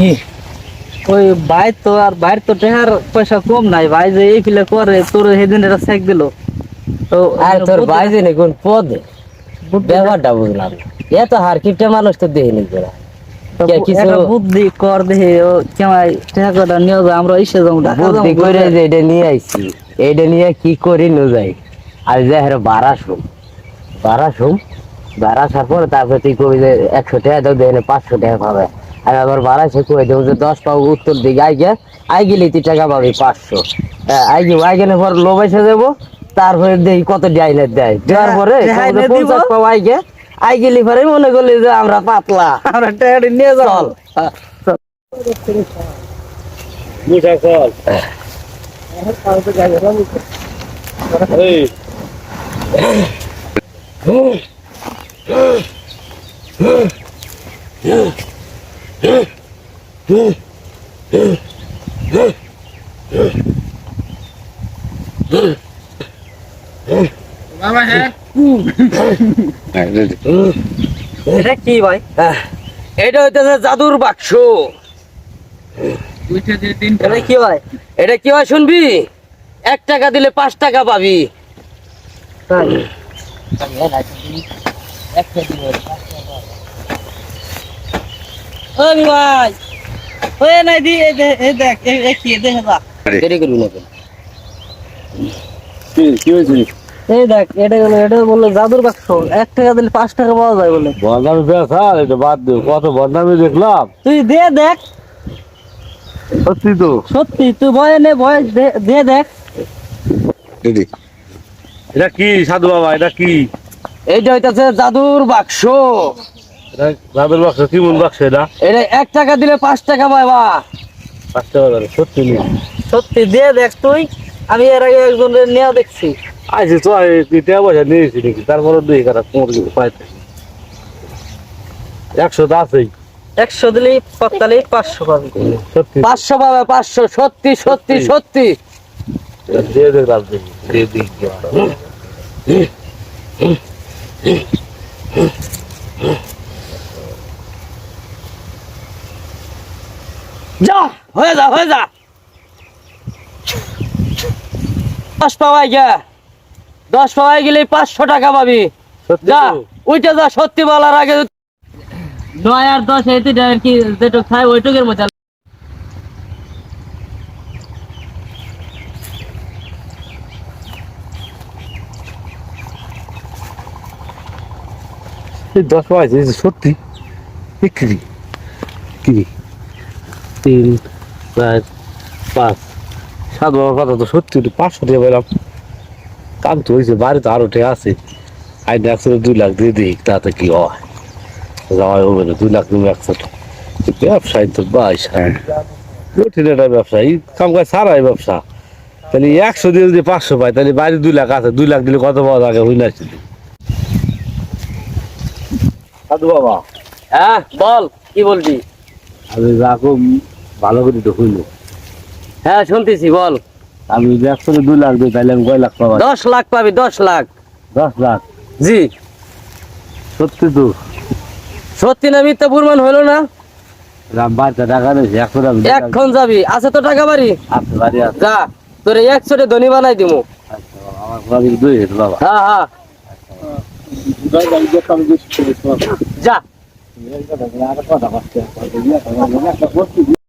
কি? ওই ভাই তো আর তো টেহার পয়সা কম নাই ভাই যে এই ফিলে করে তোর সেদিন এটা চেক দিল। তো আর তোর ভাই কোন পদে ব্যাপারটা বুঝলাম। এত হার কিপটা মানুষ তো দেখিনি তোরা। তো কে কিছু- একটা বুদ্ধি কর দেখে কেমাই টেহা কটা নিয়ে যাও আমরা ইসে যাব বুদ্ধি করে যে এটা নিয়ে আইছি এটা নিয়ে কি করি নো যাই। আর যে পরে তারপরে তুই কবি যে একশো টাকা দাও পাঁচশো টাকা পাবে। আর আবার বাড়া সে কই দেবো যে দশ পাবো উত্তর দিকে। আই গে আই গেলে তুই টাকা পাবি পাঁচশো। আই গেলে আই গেলে পর লোভ এসে দেবো তারপরে দেই কত ডাইনে দেয়। দেওয়ার পরে। পঞ্চাশ পাবো আই গে আই গেলি পরে মনে করলি যে আমরা পাতলা। আমরা টেহাটা নিয়ে চল। বুঝা চল। এই। এটা কি ভাই? এটা হইতেছে জাদুর বাক্স। এটা কি ভাই? এটা কি হয় শুনবি? এক টাকা দিলে পাঁচ টাকা পাবি। তাই? ভাই। ওই নাই দি এই দে- এই দেখ এই এই কি দেখে যা। দেরি করবি না কি কি হয়েছে? এই দেখ এটা হলো এটা বলল জাদুর বাক্স এক টাকা দিলে পাঁচ টাকা পাওয়া যায় বলে। বদনামি পেয়েছা এটা বাদ দিও কত বদনামি দেখলাম। তুই দে দেখ। সত্যি তো। সত্যি তুই ভয় নে ভয় দে- দে দেখ। এটা কি সাধু বাবা এটা কি? এইটা হইতেছে জাদুর বাক্স। রাবের বাক্স কি মন বাক্স এটা? এটা এক টাকা দিলে পাঁচ টাকা পাবা পাঁচ টাকা দাঁড়ে সত্যি নেই সত্যি দে দেখ তুই। আমি এর আগে একজন নেওয়া দেখছি। আইসি তো তিনটা পয়সা নিয়েছি নাকি? তারপরে দুই কাটা কোমর কিছু পাইতে একশো তো আছেই। একশো দিলেই পঁয়তালি পাঁচশো পাবি। পাঁচশো পাবে পাঁচশো সত্যি সত্যি সত্যি। দিয়ে দেখলাম দেখি দিয়ে দিই। যা হয়ে যা হয়ে যা। দশ পাওয়াই গে। দশ পাওয়াই গেলে পাঁচশো টাকা পাবি। সত্যি যা তো? উইটা যা সত্যি বলার আগে নয় আর দশ আর কি যেটুক খায় ওইটুকের মধ্যে এই দশ পাইছে এই যে সত্যি বিক্রি। কি? তিন চার পাঁচ। সাত বাবার কথা তো সত্যি একটু পাঁচশো টাকা পেলাম। কাম তো হয়েছে বাড়িতে আরও টাকা আছে। আইন একশো দুই লাখ দিয়ে দিই তাতে কি হয়? যাওয়াই হবে না দুই লাখ তুমি একশো ব্যবসায়ী তো বাইশ কঠিন একটা ব্যবসা এই কাম কাজ সারাই ব্যবসা। তাহলে একশো দিয়ে যদি পাঁচশো পাই তাহলে বাইরে দুই লাখ আছে দুই লাখ দিলে কত পাওয়া যাবে হই না সাধু বাবা। হ্যাঁ বল কি বলবি? আমি রাখো ভালো করে তো হইল হ্যাঁ শুনতেছি বল। আমি একসঙ্গে দুই লাখ দিই তাহলে আমি কয় লাখ পাবো? দশ লাখ পাবি দশ লাখ। দশ লাখ? জি। সত্যি তো। সত্যি না মিথ্যা প্রমাণ হলো না? রাম বাড়িতে টাকা নেই এখন যাবি। আছে তো টাকা বাড়ি? আছে বাড়ি আছে। যা তোর একশোটে ধনী বানাই দিমু। আচ্ছা আমার বাড়ি দুই বাবা। হ্যাঁ হ্যাঁ। যা। Eu já ganhava, mandava as pernas, eu ia, eu ia,